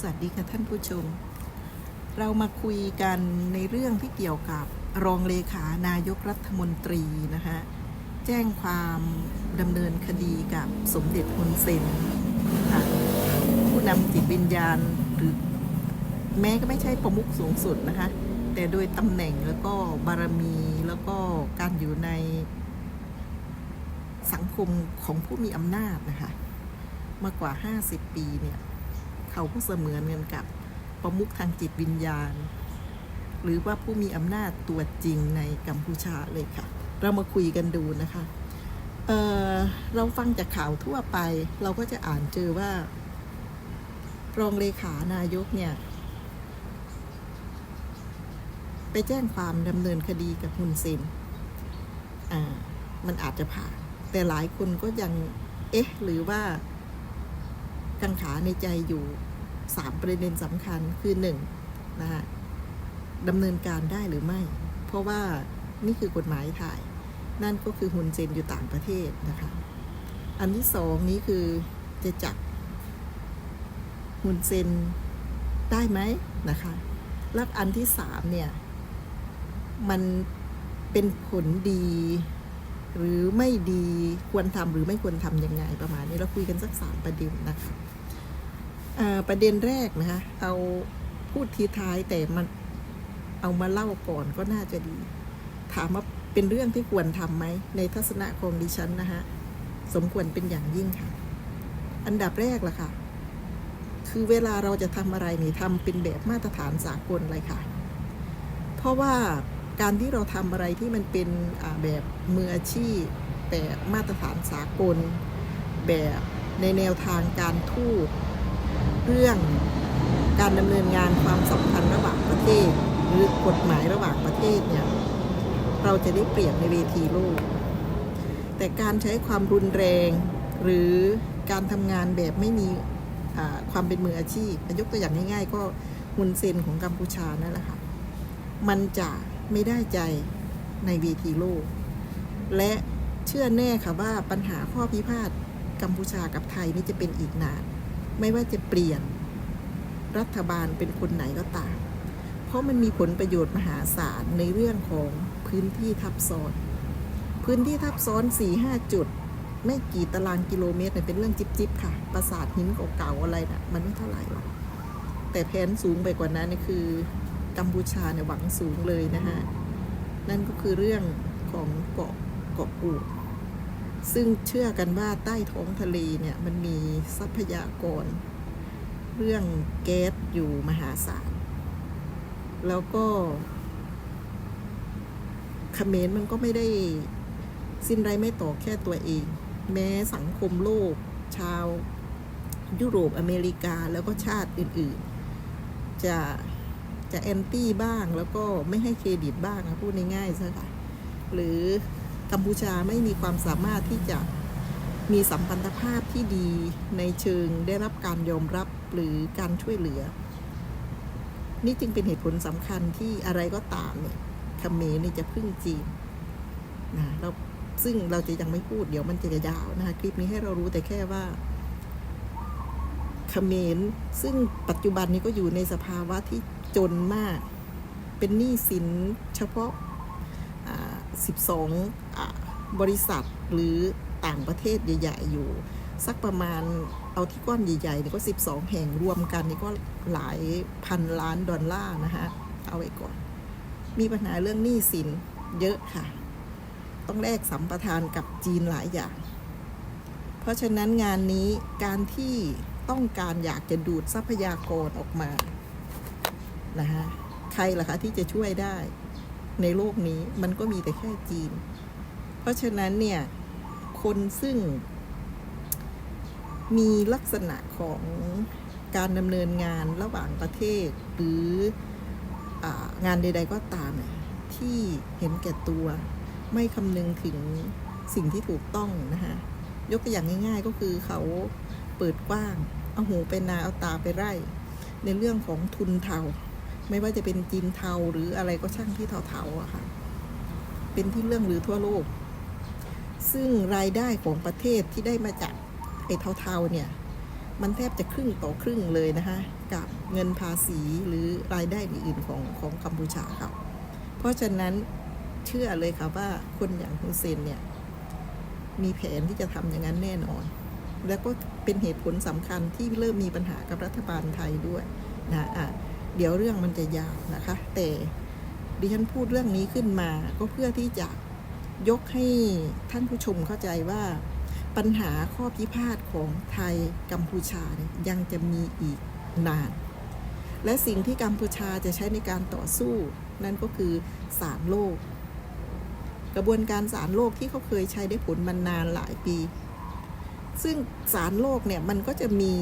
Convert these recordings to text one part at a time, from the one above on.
สวัสดีค่ะท่านผู้ชม เรามาคุยกันในเรื่องที่เกี่ยวกับรองเลขานายกรัฐมนตรีนะคะแจ้งความดำเนินคดีกับสมเด็จฮุนเซนค่ะผู้นำจิตวิญญาณหรือแม้ก็ไม่ใช่ประมุขสูงสุดนะคะ แต่โดยตำแหน่งแล้วก็บารมีแล้วก็การอยู่ในสังคมของผู้มีอำนาจนะคะมากกว่า 50 ปีเนี่ย เขาก็เสมือนกันกับประมุขทางจิตวิญญาณ หรือว่าผู้มีอำนาจตัวจริงในกัมพูชาเลยค่ะ เรามาคุยกันดูนะคะเเราฟังจากข่าวทั่วไป เราก็จะอ่านเจอว่า รองเลขานายกเนี่ย ไปแจ้งความดำเนินคดีกับฮุนเซนมันอาจจะผ่าน แต่หลายคนก็ยัง เอ๊ะ หรือว่ากังขาในใจอยู่ สามประเด็นสำคัญคือหนึ่งนะคะดำเนินการได้หรือไม่ เพราะว่านี่คือกฎหมายถ่ายนั่นก็คือฮุนเซนอยู่ต่างประเทศนะคะ อันที่สองนี้คือจะจับฮุนเซนได้ไหมนะคะ แล้วอันที่สามเนี่ย มันเป็นผลดี หรือไม่ดีควรทำหรือไม่ควรทำยังไงประมาณนี้เราคุยกันสักสามประเด็นนะคะ ประเด็นแรกนะคะ เอาพูดทีท้ายแต่มันเอามาเล่าก่อนก็น่าจะดี ถามว่าเป็นเรื่องที่ควรทำไหม ในทัศนะของดิฉันนะคะสมควรเป็นอย่างยิ่งค่ะ อันดับแรกล่ะค่ะ คือเวลาเราจะทำอะไรนี่ทำเป็นแบบมาตรฐานสากลเลยค่ะ เพราะว่าการที่เราทำอะไรที่มันเป็นแบบมืออาชีพ แบบมาตรฐานสากล แบบในแนวทางการทูต เรื่องการดำเนินงานความสัมพันธ์ระหว่างประเทศ หรือกฎหมายระหว่างประเทศเนี่ยเราจะได้เปรียบในเวทีโลก แต่การใช้ความรุนแรง หรือการทำงานแบบไม่มีความเป็นมืออาชีพยกตัวอย่างง่ายๆ ก็ฮุนเซนของกัมพูชานั่นแหละค่ะมันจะไม่ได้ใจในเวทีโลก และเชื่อแน่ค่ะว่าปัญหาข้อพิพาทกัมพูชากับไทยนี่จะเป็นอีกนาน ไม่ว่าจะเปลี่ยนรัฐบาลเป็นคนไหนก็ตาม เพราะมันมีผลประโยชน์มหาศาลในเรื่องของพื้นที่ทับซ้อน พื้นที่ทับซ้อน4ี่ห้าจุด ไม่กี่ตารางกิโลเมตรเนี่ยเป็นเรื่องจิบๆค่ะ ปราสาทหินเก่าๆอะไรนะ่ะ มันไม่เท่าไหร่หรอก แต่แผนสูงไปกว่านั้นนี่คือกัมพูชาเนี่ยหวังสูงเลยนะฮะ นั่นก็คือเรื่องของเกาะเกาะกูด ซึ่งเชื่อกันว่าใต้ท้องทะเลเนี่ยมันมีทรัพยากร เรื่องแก๊สอยู่มหาศาล แล้วก็เขมรมันก็ไม่ได้สิ้นไรไม่ต่อแค่ตัวเอง แม้สังคมโลก ชาวยุโรปอเมริกาแล้วก็ชาติอื่น ๆ จะจะแอนตี้บ้างแล้วก็ไม่ให้เครดิตบ้างนะพูดง่ายๆซะค่ะหรือ กัมพูชาไม่มีความสามารถที่จะมีสัมพันธภาพที่ดีในเชิงได้รับการยอมรับหรือการช่วยเหลือ นี่จึงเป็นเหตุผลสำคัญที่อะไรก็ตามเนี่ยเขมรนี่จะพึ่งจีนนะเราซึ่งเราจะยังไม่พูดเดี๋ยวมันจะยาวนะคะคลิปนี้ให้เรารู้แต่แค่ว่าเขมรซึ่งปัจจุบันนี้ก็อยู่ในสภาวะที่จนมาก เป็นหนี้สินเฉพาะ 12 บริษัทหรือต่างประเทศใหญ่ๆอยู่ สักประมาณเอาที่ก้อนใหญ่ๆนี่ก็ 12 แห่งรวมกันนี่ก็หลายพันล้านดอลลาร์นะคะเอาไว้ก่อน มีปัญหาเรื่องหนี้สินเยอะค่ะ ต้องแลกสัมปทานกับจีนหลายอย่าง เพราะฉะนั้นงานนี้การที่ต้องการอยากจะดูดทรัพยากรออกมานะคะใครล่ะคะที่จะช่วยได้ในโลกนี้มันก็มีแต่แค่จีน เพราะฉะนั้นเนี่ย คนซึ่งมีลักษณะของการดำเนินงานระหว่างประเทศ หรืองานใด ๆ ก็ตามที่เห็นแก่ตัวไม่คำนึงถึงสิ่งที่ถูกต้องนะคะยกตัวอย่างง่าย ๆ ก็คือเขาเปิดกว้าง เอาหูไปนาเอาตาไปไร่ ในเรื่องของทุนเทา ไม่ว่าจะเป็นจีนเทาหรืออะไรก็ช่างที่เทาๆอะค่ะ เป็นที่เรื่องหรือทั่วโลก ซึ่งรายได้ของประเทศที่ได้มาจากไอ้เทาๆเนี่ย มันแทบจะครึ่งต่อครึ่งเลยนะคะกับเงินภาษีหรือรายได้อื่นๆของของกัมพูชาเขาเพราะฉะนั้นเชื่อเลยค่ะว่าคนอย่างฮุนเซนเนี่ย มีแผนที่จะทำอย่างนั้นแน่นอน แล้วก็เป็นเหตุผลสำคัญที่เริ่มมีปัญหากับรัฐบาลไทยด้วยนะอะเดี๋ยวเรื่องมันจะยาวนะคะ แต่ดิฉันพูดเรื่องนี้ขึ้นมาก็เพื่อที่จะ ยกให้ท่านผู้ชมเข้าใจว่าปัญหาข้อพิพาทของไทยกัมพูชาเนี่ยยังจะมีอีกนาน และสิ่งที่กัมพูชาจะใช้ในการต่อสู้ นั่นก็คือศาลโลก กระบวนการศาลโลกที่เขาเคยใช้ได้ผลมานานหลายปี ซึ่งศาลโลกเนี่ยมันก็จะมี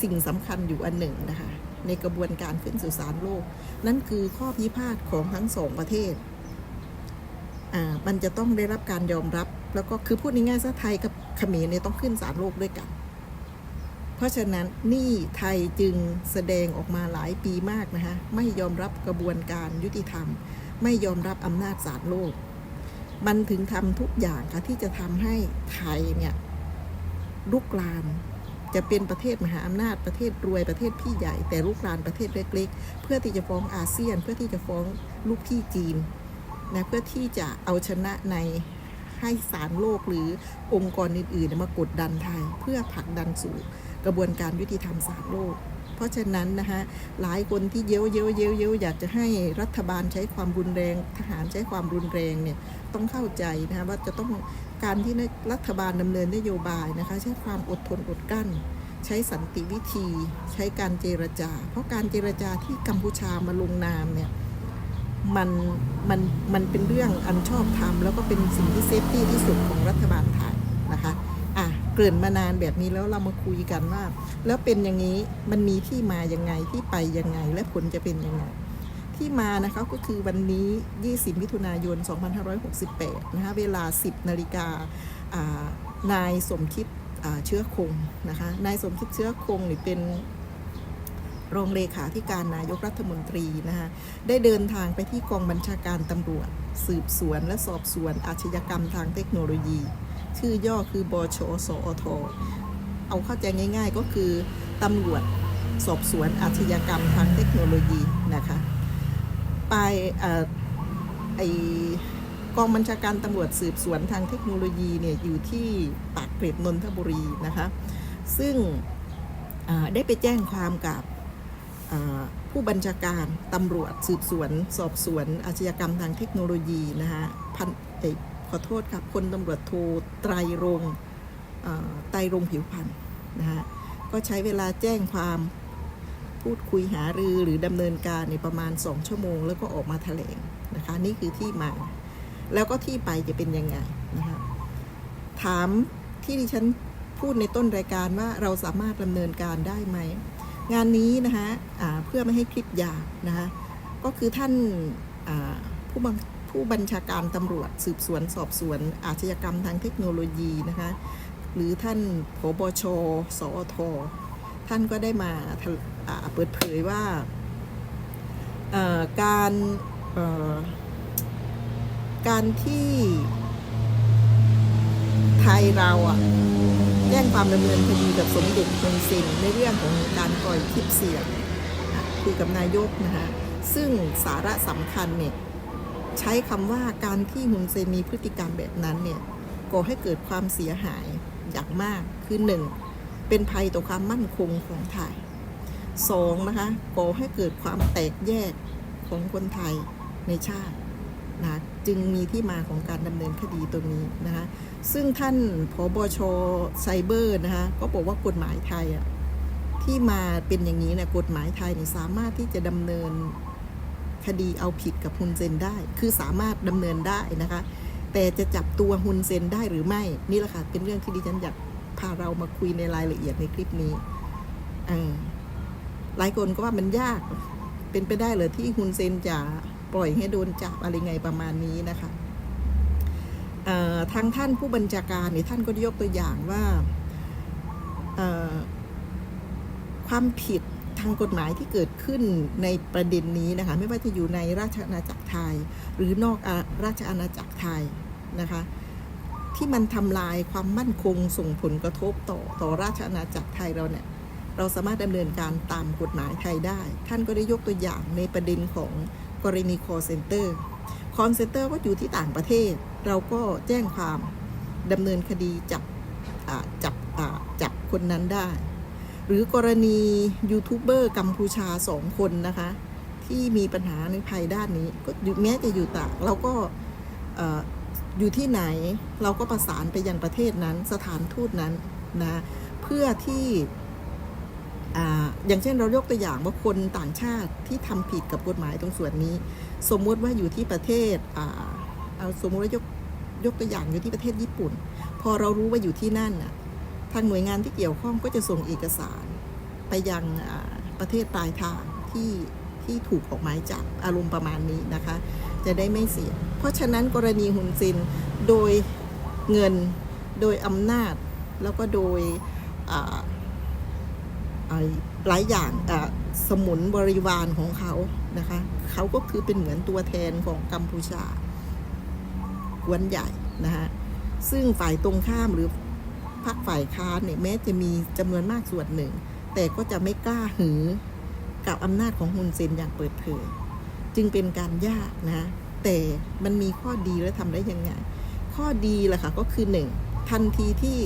สิ่งสำคัญอยู่อันหนึ่งนะคะในกระบวนการขึ้นสู่ศาลโลก นั่นคือข้อพิพาทของทั้งสองประเทศ มันจะต้องได้รับการยอมรับ แล้วก็คือพูดง่ายๆซะไทยกับเขมรเนี่ยต้องขึ้นศาลโลกด้วยกัน เพราะฉะนั้นนี่ไทยจึงแสดงออกมาหลายปีมากนะคะไม่ยอมรับกระบวนการยุติธรรม ไม่ยอมรับอำนาจศาลโลก มันถึงทำทุกอย่างค่ะที่จะทำให้ไทยเนี่ยลุกลามจะเป็นประเทศมหาอำนาจประเทศรวยประเทศพี่ใหญ่แต่ลุกลามประเทศเล็กๆ เพื่อที่จะฟ้องอาเซียน เพื่อที่จะฟ้องลูกพี่จีน นะเพื่อที่จะเอาชนะในให้ศาลโลกหรือองค์กรอื่นๆมากดดันไทย เพื่อผลักดันสู่กระบวนการยุติธรรมศาลโลก เพราะฉะนั้นนะคะหลายคนที่เย้ยวเย้ยวเย้ยวเย้ยวอยากจะให้รัฐบาลใช้ความรุนแรง ทหารใช้ความรุนแรงเนี่ยต้องเข้าใจนะคะว่าจะต้องการที่รัฐบาลดำเนินนโยบายนะคะใช้ความอดทนอดกลั้น ใช้สันติวิธี ใช้การเจรจา เพราะการเจรจาที่กัมพูชามาลงนามเนี่ย มันมันมันเป็นเรื่องอันชอบธรรมแล้วก็เป็นสิ่งที่เซฟตี้ที่สุดของรัฐบาลไทยนะคะอะเกริ่นมานานแบบนี้แล้วเรามาคุยกันว่า แล้วเป็นอย่างนี้มันมีที่มายังไงที่ไปยังไง และผลจะเป็นยังไง ที่มานะคะก็คือวันนี้ 20 มิถุนายน 2568 นะคะเวลา 10 นาฬิกานายสมคิดเชื้อคงนะคะนายสมคิดเชื้อคงนี่เป็น รองเลขาธิการนายกรัฐมนตรีนะคะได้เดินทางไปที่กองบัญชาการตำรวจ สืบสวนและสอบสวนอาชญากรรมทางเทคโนโลยี ชื่อย่อคือบชสอทเอาเข้าใจง่าย ๆ ก็คือตำรวจสอบสวนอาชญากรรมทางเทคโนโลยีนะคะไปอไอกองบัญชาการตำรวจสืบสวนทางเทคโนโลยีเนี่ยอยู่ที่ปากเกร็ดนนทบุรีนะคะ ซึ่งได้ไปแจ้งความกับ ผู้บัญชาการตำรวจสืบสวน สอบสวน อาชญากรรมทางเทคโนโลยีนะคะพันขอโทษครับพลตำรวจโทไตรรงไตรรงผิวพันธ์นะคะก็ใช้เวลาแจ้งความพูดคุยหารือหรือดำเนินการในประมาณ 2 ชั่วโมง แล้วก็ออกมาแถลงนะคะนี่คือที่มา แล้วก็ที่ไปจะเป็นยังไงนะคะถามที่ดิฉันพูดในต้นรายการว่าเราสามารถดำเนินการได้ไหม งานนี้นะคะะเพื่อไม่ให้คลิปยาวนะคะก็คือท่านผู้บังผู้บัญชาการตำรวจสืบสวนสอบสวนอาชญากรรมทางเทคโนโลยีนะคะหรือท่านผบช สอทท่านก็ได้มาเปิดเผยว่าการการที่ไทยเราอะ จ้งความดำเนินคดีกับสมเด็จฮุนเซนในเรื่องของการปล่อยคลิปเสียงคุยกับนายกนะคะซึ่งสาระสำคัญเนี่ยใช้คำว่าการที่ฮุนเซนมีพฤติกรรมแบบนั้นเนี่ยก่อให้เกิดความเสียหายอย่างมากคือหนึ่งเป็นภัยต่อความมั่นคงของไทยสองนะคะก่อให้เกิดความแตกแยกของคนไทยในชาติ นะจึงมีที่มาของการดำเนินคดีตรงนี้นะคะซึ่งท่านผบชไซเบอร์นะคะก็บอกว่ากฎหมายไทยอะที่มาเป็นอย่างนี้นะกฎหมายไทยเนี่ยสามารถที่จะดำเนินคดีเอาผิดกับฮุนเซนได้ คือสามารถดำเนินได้นะคะ แต่จะจับตัวฮุนเซนได้หรือไม่ นี่แหละค่ะเป็นเรื่องที่ดิฉันอยากพาเรามาคุยในรายละเอียดในคลิปนี้อหลายคนก็ว่ามันยาก เป็นไปได้เลยที่ฮุนเซนจะ ปล่อยให้โดนจับอะไรไงประมาณนี้นะคะทางท่านผู้บัญชาการเนี่ยท่านก็ยกตัวอย่างว่าความผิดทางกฎหมายที่เกิดขึ้นในประเด็นนี้นะคะ ไม่ว่าจะอยู่ในราชอาณาจักรไทย หรือนอกอาราชอาณาจักรไทยนะคะที่มันทำลายความมั่นคงส่งผลกระทบต่อต่อราชอาณาจักรไทยเราเนี่ยเราสามารถดำเนินการตามกฎหมายไทยได้ ท่านก็ได้ยกตัวอย่างในประเด็นของ กรณี call center call center ก็อยู่ที่ต่างประเทศ เราก็แจ้งความดำเนินคดีจับจับจับคนนั้นได้ หรือกรณียูทูบเบอร์กัมพูชาสองคนนะคะ ที่มีปัญหาในภัยด้านนี้ก็แม้จะอยู่ต่างเราก็อยู่ที่ไหนเราก็ประสานไปยังประเทศนั้นสถานทูตนั้นนะเพื่อที่ อย่างเช่นเรายกตัวอย่างว่าคนต่างชาติที่ทำผิดกับกฎหมายตรงส่วนนี้ สมมติว่าอยู่ที่ประเทศเอาสมมติว่ายกยกตัวอย่างอยู่ที่ประเทศญี่ปุ่น พอเรารู้ว่าอยู่ที่นั่นน่ะทางหน่วยงานที่เกี่ยวข้องก็จะส่งเอกสารไปยังประเทศปลายทางที่ที่ถูกออกหมายจับอารมณ์ประมาณนี้นะคะ จะได้ไม่เสีย เพราะฉะนั้นกรณีหุนซินโดยเงินโดยอำนาจแล้วก็โดยอ หลายอย่างสมุนบริวารของเขานะคะเขาก็คือเป็นเหมือนตัวแทนของกัมพูชากวนใหญ่นะคะซึ่งฝ่ายตรงข้ามหรือพรรคฝ่ายค้านเนี่ยแม้จะมีจำนวนมากส่วนหนึ่ง แต่ก็จะไม่กล้าหือกับอำนาจของฮุนเซนอย่างเปิดเผย จึงเป็นการยากนะ แต่มันมีข้อดีและทำได้ยังไง ข้อดีล่ะค่ะก็คือหนึ่งทันทีที่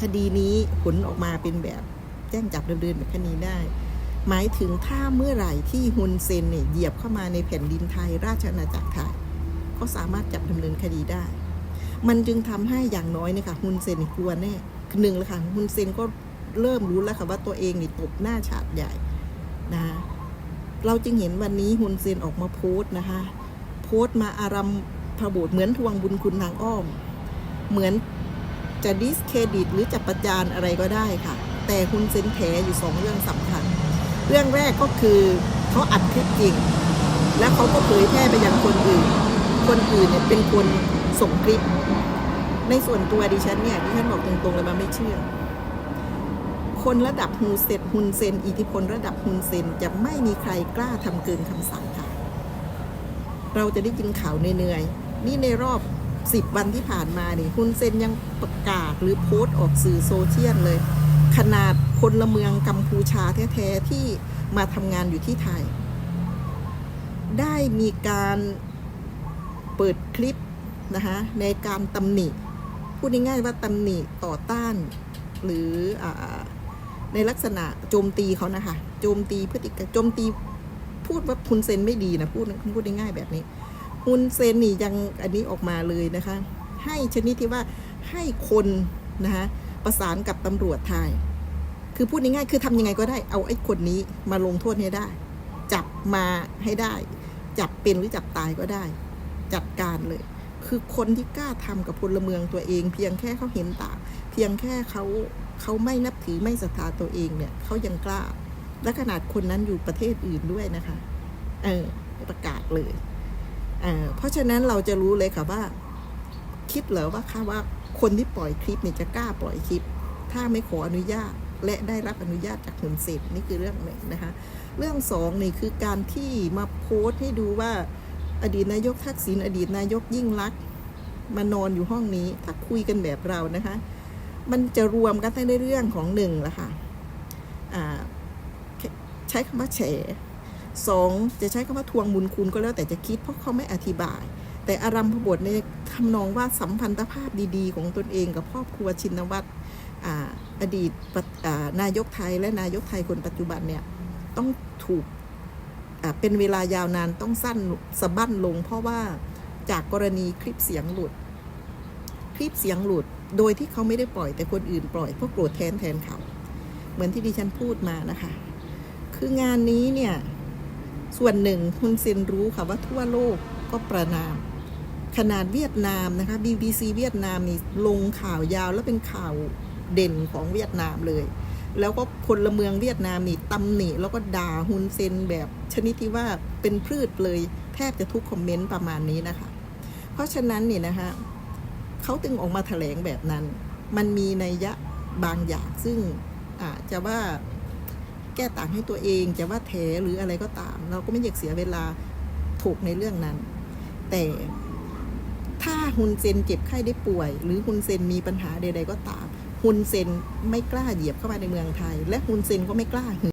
คดีนี้ผลออกมาเป็นแบบ แจ้งจับดำเนินคดีได้ หมายถึงถ้าเมื่อไหร่ที่ฮุนเซนเนี่ยเหยียบเข้ามาในแผ่นดินไทยราชอาณาจักรไทยก็สามารถจับดำเนินคดีได้ มันจึงทำให้อย่างน้อยเนี่ยค่ะฮุนเซนกลัวแน่หนึ่งล้วค่ะฮุนเซนก็เริ่มรู้แล้วค่ะว่าตัวเองนี่ตบหน้าฉาดใหญ่นะเราจึงเห็นวันนี้ฮุนเซนออกมาโพสต์นะคะโพสต์มาอารัมพบูตรเหมือนทวงบุญคุณทางอ้อม เหมือนจะดิสเครดิตหรือจะประจานอะไรก็ได้ค่ะ แต่ฮุนเซนแถอยู่สองเรื่องสำคัญ เรื่องแรกก็คือเขาอัดคลิปจริง แล้วเขาก็เผยแพร่ไปยังคนอื่น คนอื่นเนี่ยเป็นคนส่งคลิป ในส่วนตัวดิฉันเนี่ยดิฉันบอกตรงๆเลยว่าไม่เชื่อ คนระดับฮูเซนฮุนเซน อิทธิพลระดับฮุนเซนจะไม่มีใครกล้าทำเกินคำสั่งค่ะ เราจะได้ยินข่าวเหนื่อยๆนี่ในรอบสิบวันที่ผ่านมานี่ฮุนเซนยังประกาศหรือโพสต์ออกสื่อโซเชียลเลย ขนาดพลเมืองกัมพูชาแท้ๆที่มาทำงานอยู่ที่ไทย ได้มีการเปิดคลิปนะคะในการตำหนิพูดง่ายๆว่าตำหนิต่อต้าน หรืออในลักษณะโจมตีเขานะคะโจมตีพฤติกรรมโจมตีพูดว่าฮุนเซนไม่ดีนะพูดพูดง่ายๆแบบนี้ฮุนเซนนี่ยังอันนี้ออกมาเลยนะคะ ให้ชนิดที่ว่าให้คนนะคะ ประสานกับตำรวจไทย คือพูดง่ายๆคือทำยังไงก็ได้เอาไอ้คนนี้มาลงโทษให้ได้ จับมาให้ได้ จับเป็นหรือจับตายก็ได้ จัดการเลย คือคนที่กล้าทำกับพลเมืองตัวเอง เพียงแค่เขาเห็นต่างเพียงแค่เขาเขาไม่นับถือไม่ศรัทธาตัวเองเนี่ยเขายังกล้า และขนาดคนนั้นอยู่ประเทศอื่นด้วยนะคะ เออประกาศเลยเออเพราะฉะนั้นเราจะรู้เลยค่ะว่า คิดเหรอว่าค่ะว่า คนที่ปล่อยคลิปเนี่ยจะกล้าปล่อยคลิป ถ้าไม่ขออนุญาตและได้รับอนุญาตจากหนุนเสร็จนี่คือเรื่องหนึ่งนะคะ เรื่องสองนี่คือการที่มาโพสต์ให้ดูว่าอดีตนายกทักษิณอดีตนายกยิ่งลักษณ์มานอนอยู่ห้องนี้ ถ้าคุยกันแบบเรานะคะ มันจะรวมกันในเรื่องของหนึ่งละค่ะอ่าใช้คำว่าแฉสองจะใช้คำว่าทวงบุญคุณก็แล้วแต่จะคิดเพราะเขาไม่อธิบาย แต่อารัมพบทในทำนองว่าสัมพันธภาพดีๆ ของตนเองกับครอบครัวชินวัตรออดีตนายกไทยและนายกไทยคนปัจจุบันเนี่ยต้องถูกเป็นเวลายาวนานต้องสั้นสะบั้นลง เพราะว่าจากกรณีคลิปเสียงหลุด คลิปเสียงหลุดโดยที่เขาไม่ได้ปล่อยแต่คนอื่นปล่อยเพราะโกรธแทนแทนเขา เหมือนที่ดิฉันพูดมานะคะ คืองานนี้เนี่ยส่วนหนึ่งคุณเซนรู้ค่ะว่าทั่วโลกก็ประนาม ขนาดเวียดนามนะคะ BBC เวียดนามนี่ลงข่าวยาวแล้วเป็นข่าวเด่นของเวียดนามเลย แล้วก็พลเมืองเวียดนามนี่ตำหนิแล้วก็ด่าฮุนเซนแบบชนิดที่ว่าเป็นพืชเลย แทบจะทุกคอมเมนต์ประมาณนี้นะคะ เพราะฉะนั้นเนี่ยนะคะเขาตึงออกมาแถลงแบบนั้น มันมีนัยยะบางอย่างซึ่งอาจจะว่าแก้ต่างให้ตัวเองจะว่าแถหรืออะไรก็ตาม เราก็ไม่อยากเสียเวลาถูกในเรื่องนั้น แต่ ถ้าฮุนเซนเจ็บไข้ได้ป่วย หรือฮุนเซนมีปัญหาใด ๆ ก็ตามฮุนเซนไม่กล้าเหยียบเข้ามาในเมืองไทย และฮุนเซนก็ไม่กล้าห